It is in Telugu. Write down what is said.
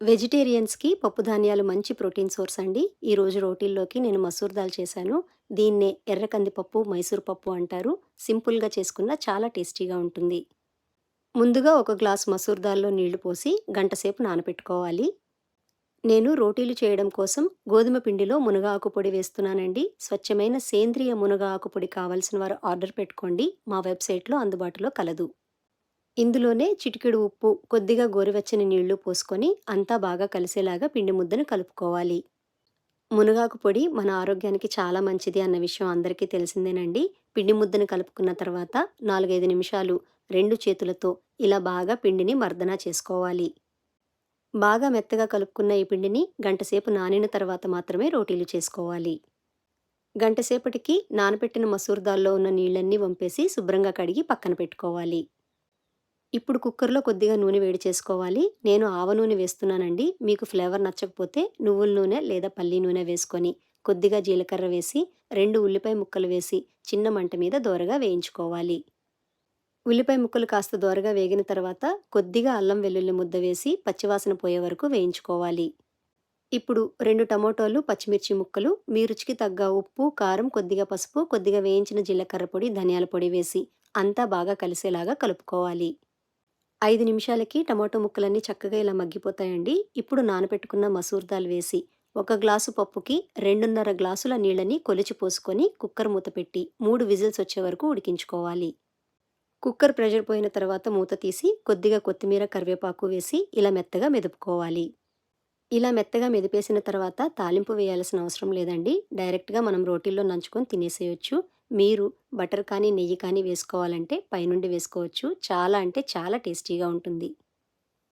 వెజిటేరియన్స్‌కి పప్పు ధాన్యాలు మంచి ప్రోటీన్ సోర్స్ అండి. ఈరోజు రోటీల్లోకి నేను మసూర్ దాల్ చేశాను. దీన్నే ఎర్ర కందిపప్పు, మైసూర్ పప్పు అంటారు. సింపుల్‌గా చేసుకున్న చాలా టేస్టీగా ఉంటుంది. ముందుగా ఒక గ్లాస్ మసూర్ దాల్‌లో నీళ్ళు పోసి గంటసేపు నానపెట్టుకోవాలి. నేను రోటీలు చేయడం కోసం గోధుమ పిండిలో మునగ ఆకు పొడి వేస్తున్నానండి. స్వచ్ఛమైన సేంద్రియ మునగ ఆకు పొడి కావాల్సిన వారు ఆర్డర్ పెట్టుకోండి. మా వెబ్‌సైట్‌లో అందుబాటులో కలదు. ఇందులోనే చిటికెడు ఉప్పు, కొద్దిగా గోరువెచ్చని నీళ్ళు పోసుకొని అంతా బాగా కలిసేలాగా పిండి ముద్దను కలుపుకోవాలి. మునగాకు పొడి మన ఆరోగ్యానికి చాలా మంచిది అన్న విషయం అందరికీ తెలిసిందేనండి. పిండి ముద్దను కలుపుకున్న తర్వాత 4, 5 నిమిషాలు రెండు చేతులతో ఇలా బాగా పిండిని మర్దన చేసుకోవాలి. బాగా మెత్తగా కలుపుకున్న ఈ పిండిని గంటసేపు నానిన తర్వాత మాత్రమే రోటీలు చేసుకోవాలి. గంటసేపటికి నానబెట్టిన మసూర్ దాల్‌లో ఉన్న నీళ్ళన్నీ వంపేసి శుభ్రంగా కడిగి పక్కన పెట్టుకోవాలి. ఇప్పుడు కుక్కర్‌లో కొద్దిగా నూనె వేడి చేసుకోవాలి. నేను ఆవ నూనె వేస్తున్నానండి. మీకు ఫ్లేవర్ నచ్చకపోతే నువ్వుల నూనె లేదా పల్లి నూనె వేసుకొని, కొద్దిగా జీలకర్ర వేసి, రెండు ఉల్లిపాయ ముక్కలు వేసి చిన్న మంట మీద దోరగా వేయించుకోవాలి. ఉల్లిపాయ ముక్కలు కాస్త దోరగా వేగిన తర్వాత కొద్దిగా అల్లం వెల్లుల్లి ముద్ద వేసి పచ్చివాసన పోయే వరకు వేయించుకోవాలి. ఇప్పుడు రెండు టమోటోలు పచ్చిమిర్చి ముక్కలు, మీ రుచికి తగ్గ ఉప్పు, కారం, కొద్దిగా పసుపు, కొద్దిగా వేయించిన జీలకర్ర పొడి, ధనియాల పొడి వేసి అంతా బాగా కలిసేలాగా కలుపుకోవాలి. ఐదు నిమిషాలకి టమాటో ముక్కలన్నీ చక్కగా ఇలా మగ్గిపోతాయండి. ఇప్పుడు నానబెట్టుకున్న మసూర్ దాల్ వేసి, ఒక గ్లాసు పప్పుకి 2:30 గ్లాసుల నీళ్ళని కొలిచి పోసుకొని కుక్కర్ మూత పెట్టి మూడు విజిల్స్ వచ్చే వరకు ఉడికించుకోవాలి. కుక్కర్ ప్రెషర్ పోయిన తర్వాత మూత తీసి కొద్దిగా కొత్తిమీర, కరివేపాకు వేసి ఇలా మెత్తగా మెదుపుకోవాలి. ఇలా మెత్తగా మెదిపేసిన తర్వాత తాలింపు వేయాల్సిన అవసరం లేదండి. డైరెక్ట్‌గా మనం రోటీల్లో నంచుకొని తినేసేయచ్చు మీరు బటర్ కానీ, నెయ్యి కానీ వేసుకోవాలంటే పైనుండి వేసుకోవచ్చు. చాలా అంటే చాలా టేస్టీగా ఉంటుంది.